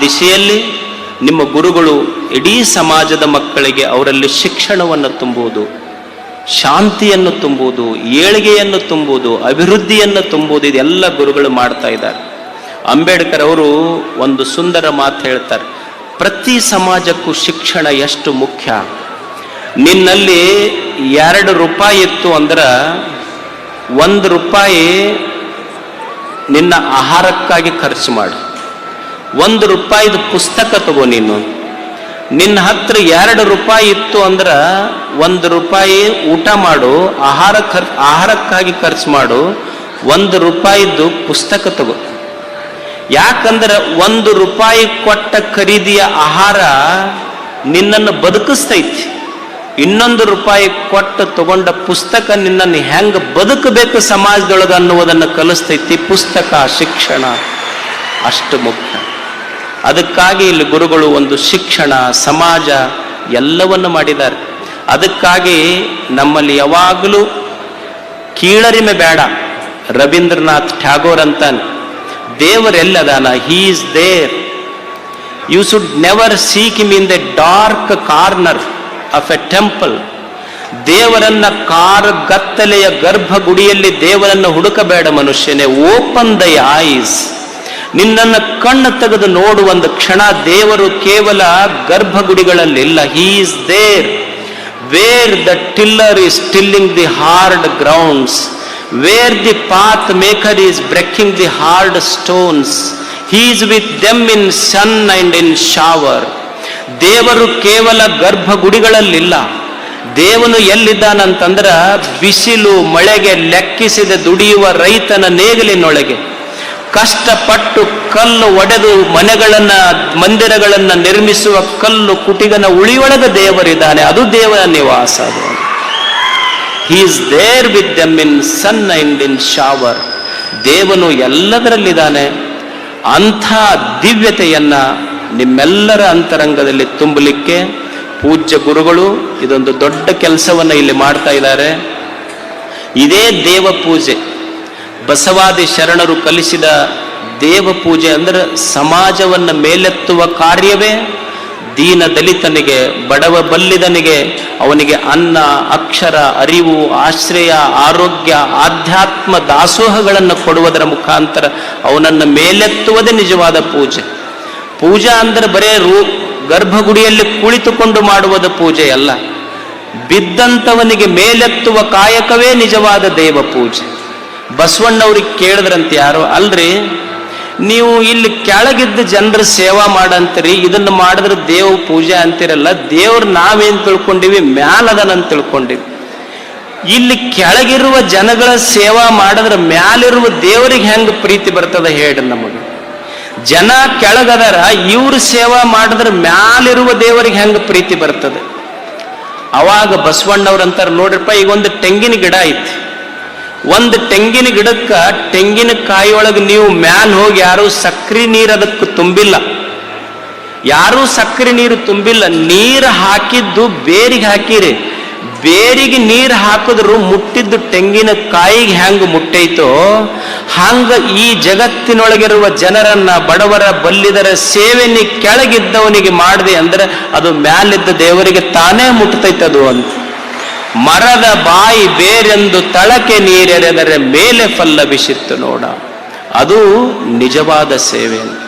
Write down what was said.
ದಿಶೆಯಲ್ಲಿ ನಿಮ್ಮ ಗುರುಗಳು ಇಡೀ ಸಮಾಜದ ಮಕ್ಕಳಿಗೆ ಅವರಲ್ಲಿ ಶಿಕ್ಷಣವನ್ನು ತುಂಬುವುದು, ಶಾಂತಿಯನ್ನು ತುಂಬುವುದು, ಏಳಿಗೆಯನ್ನು ತುಂಬುವುದು, ಅಭಿವೃದ್ಧಿಯನ್ನು ತುಂಬುವುದು ಇದೆಲ್ಲ ಗುರುಗಳು ಮಾಡ್ತಾ ಇದ್ದಾರೆ. ಅಂಬೇಡ್ಕರ್ ಅವರು ಒಂದು ಸುಂದರ ಮಾತು ಹೇಳ್ತಾರೆ, ಪ್ರತಿ ಸಮಾಜಕ್ಕೂ ಶಿಕ್ಷಣ ಎಷ್ಟು ಮುಖ್ಯ? ನಿನ್ನಲ್ಲಿ ಎರಡು ರೂಪಾಯಿ ಇತ್ತು ಅಂದ್ರೆ ಒಂದು ರೂಪಾಯಿ ನಿನ್ನ ಆಹಾರಕ್ಕಾಗಿ ಖರ್ಚು ಮಾಡು. ಒಂದು ರೂಪಾಯಿದು ಪುಸ್ತಕ ತಗೋ ನೀನು. ನಿನ್ನ ಹತ್ರ ಎರಡು ರೂಪಾಯಿ ಇತ್ತು ಅಂದ್ರೆ ಒಂದು ರೂಪಾಯಿ ಊಟ ಮಾಡು, ಆಹಾರ ಖರ್, ಆಹಾರಕ್ಕಾಗಿ ಖರ್ಚು ಮಾಡು, ಒಂದು ರೂಪಾಯಿದ್ದು ಪುಸ್ತಕ ತಗೋ. ಯಾಕಂದ್ರೆ ಒಂದು ರೂಪಾಯಿ ಕೊಟ್ಟ ಖರೀದಿಯ ಆಹಾರ ನಿನ್ನನ್ನು ಬದುಕಿಸ್ತೈತಿ. ಇನ್ನೊಂದು ರೂಪಾಯಿ ಕೊಟ್ಟು ತಗೊಂಡ ಪುಸ್ತಕ ನಿನ್ನನ್ನು ಹೆಂಗೆ ಬದುಕಬೇಕು ಸಮಾಜದೊಳಗೆ ಅನ್ನುವುದನ್ನು ಕಲಿಸ್ತೈತಿ ಪುಸ್ತಕ ಶಿಕ್ಷಣ. ಅಷ್ಟು ಮುಖ್ಯ. ಅದಕ್ಕಾಗಿ ಇಲ್ಲಿ ಗುರುಗಳು ಒಂದು ಶಿಕ್ಷಣ, ಸಮಾಜ ಎಲ್ಲವನ್ನು ಮಾಡಿದ್ದಾರೆ. ಅದಕ್ಕಾಗಿ ನಮ್ಮಲ್ಲಿ ಯಾವಾಗಲೂ ಕೀಳರಿಮೆ ಬೇಡ. ರವೀಂದ್ರನಾಥ್ ಟ್ಯಾಗೋರ್ ಅಂತಾನೆ. ದೇವರೆಲ್ಲದಾನ he is there you should never seek him in the dark corner of a temple ದೇವರನ್ನ ಕಾರ್ ಗತ್ತಲೆಯ ಗರ್ಭಗುಡಿಯಲ್ಲಿ ದೇವರನ್ನು ಹುಡುಕಬೇಡ ಮನುಷ್ಯನೇ. ಓಪನ್ ದ ಐಸ್ ನಿನ್ನನ್ನು ಕಣ್ಣು ತೆಗೆದು ನೋಡುವಂದು ಕ್ಷಣ. ದೇವರು ಕೇವಲ ಗರ್ಭಗುಡಿಗಳಲ್ಲಿಲ್ಲ. Is there where the tiller is tilling the hard grounds where the path maker is breaking the hard stones he's with them in sun and in shower ದೇವರು ಕೇವಲ ಗರ್ಭಗುಡಿಗಳಲ್ಲಿಲ್ಲ. ದೇವನು ಎಲ್ಲಿದ್ದಾನಂತಂದ್ರ, ಬಿಸಿಲು ಮಳೆಗೆ ಲೆಕ್ಕಿಸಿದ ದುಡಿಯುವ ರೈತನ ನೇಗಿಲಿನೊಳಗೆ. ಕಷ್ಟಪಟ್ಟು ಕಲ್ಲು ಒಡೆದು ಮನೆಗಳನ್ನ, ಮಂದಿರಗಳನ್ನು ನಿರ್ಮಿಸುವ ಕಲ್ಲು ಕುಟಿಗನ ಉಳಿಯೊಳಗ ದೇವರಿದ್ದಾನೆ. ಅದು ದೇವರ ನಿವಾಸ ಅದು. Is there with them in sun and in shower ದೇವನು ಎಲ್ಲದರಲ್ಲಿದ್ದಾನೆ. ಅಂಥ ದಿವ್ಯತೆಯನ್ನ ನಿಮ್ಮೆಲ್ಲರ ಅಂತರಂಗದಲ್ಲಿ ತುಂಬಲಿಕ್ಕೆ ಪೂಜ್ಯ ಗುರುಗಳು ಇದೊಂದು ದೊಡ್ಡ ಕೆಲಸವನ್ನು ಇಲ್ಲಿ ಮಾಡ್ತಾ ಇದ್ದಾರೆ. ಇದೇ ದೇವ ಪೂಜೆ ಬಸವಾದಿ ಶರಣರು ಕಲಿಸಿದ ದೇವ ಪೂಜೆ ಅಂದ್ರೆ ಸಮಾಜವನ್ನು ಮೇಲೆತ್ತುವ ಕಾರ್ಯವೇ? ದೀನ ದಲಿತನಿಗೆ, ಬಡವ ಬಲ್ಲಿದನಿಗೆ, ಅವನಿಗೆ ಅನ್ನ, ಅಕ್ಷರ, ಅರಿವು, ಆಶ್ರಯ, ಆರೋಗ್ಯ, ಆಧ್ಯಾತ್ಮ ದಾಸೋಹಗಳನ್ನು ಕೊಡುವುದರ ಮುಖಾಂತರ ಅವನನ್ನು ಮೇಲೆತ್ತುವುದೇ ನಿಜವಾದ ಪೂಜೆ. ಪೂಜಾ ಅಂದ್ರೆ ಬರೇ ರೂ, ಗರ್ಭಗುಡಿಯಲ್ಲಿ ಕುಳಿತುಕೊಂಡು ಮಾಡುವುದು ಪೂಜೆ ಅಲ್ಲ. ಬಿದ್ದಂಥವನಿಗೆ ಮೇಲೆತ್ತುವ ಕಾಯಕವೇ ನಿಜವಾದ ದೇವ ಪೂಜೆ. ಬಸವಣ್ಣವ್ರಿಗೆ ಕೇಳಿದ್ರಂತ ಯಾರು, ಅಲ್ರಿ, ನೀವು ಇಲ್ಲಿ ಕೆಳಗಿದ್ದ ಜನರ ಸೇವಾ ಮಾಡಂತೀರಿ, ಇದನ್ನು ಮಾಡಿದ್ರೆ ದೇವ ಪೂಜೆ ಅಂತಿರಲ್ಲ, ದೇವ್ರ ನಾವೇನ್ ತಿಳ್ಕೊಂಡಿವಿ ಮ್ಯಾಲದನಂತ ತಿಳ್ಕೊಂಡಿವಿ. ಇಲ್ಲಿ ಕೆಳಗಿರುವ ಜನಗಳ ಸೇವಾ ಮಾಡಿದ್ರೆ ಮ್ಯಾಲಿರುವ ದೇವರಿಗೆ ಹೆಂಗ್ ಪ್ರೀತಿ ಬರ್ತದ ಹೇಳಿ ನಮಗೆ. ಜನ ಕೆಳಗದರ, ಇವ್ರ ಸೇವಾ ಮಾಡಿದ್ರೆ ಮ್ಯಾಲಿರುವ ದೇವರಿಗೆ ಹೆಂಗ್ ಪ್ರೀತಿ ಬರ್ತದೆ. ಅವಾಗ ಬಸವಣ್ಣವ್ರಂತಾರೆ ನೋಡ್ರಪ್ಪ, ಈಗ ಒಂದು ತೆಂಗಿನ ಗಿಡ ಐತಿ. ಒಂದು ತೆಂಗಿನ ಗಿಡಕ್ಕೆ ತೆಂಗಿನ ಕಾಯಿಯೊಳಗೆ ನೀವು ಮ್ಯಾನ್ ಹೋಗಿ ಯಾರು ಸಕ್ರಿ ನೀರು ಅದಕ್ಕೆ ತುಂಬಿಲ್ಲ. ಯಾರೂ ಸಕ್ಕರೆ ನೀರು ತುಂಬಿಲ್ಲ. ನೀರು ಹಾಕಿದ್ದು ಬೇರಿಗೆ ಹಾಕಿರಿ. ಬೇರಿಗೆ ನೀರು ಹಾಕಿದ್ರು ಮುಟ್ಟಿದ್ದು ತೆಂಗಿನ ಕಾಯಿಗೆ ಹೆಂಗೆ ಮುಟ್ಟೈತೋ? ಹಂಗ ಈ ಜಗತ್ತಿನೊಳಗಿರುವ ಜನರನ್ನ ಬಡವರ ಬಲ್ಲಿದರ ಸೇವೆನಿ ಕೆಳಗಿದ್ದವನಿಗೆ ಮಾಡಿದೆ ಅಂದ್ರೆ ಅದು ಮ್ಯಾಲಿದ್ದ ದೇವರಿಗೆ ತಾನೇ ಮುಟ್ತೈತದು ಅಂತ. ಮರದ ಬಾಯಿ ಬೇರೆಂದು ತಳಕೆ ನೀರೆರೆದರೆ ಮೇಲೆ ಫಲ್ಲ ಬಿಸಿತ್ತು ನೋಡ. ಅದು ನಿಜವಾದ ಸೇವೆ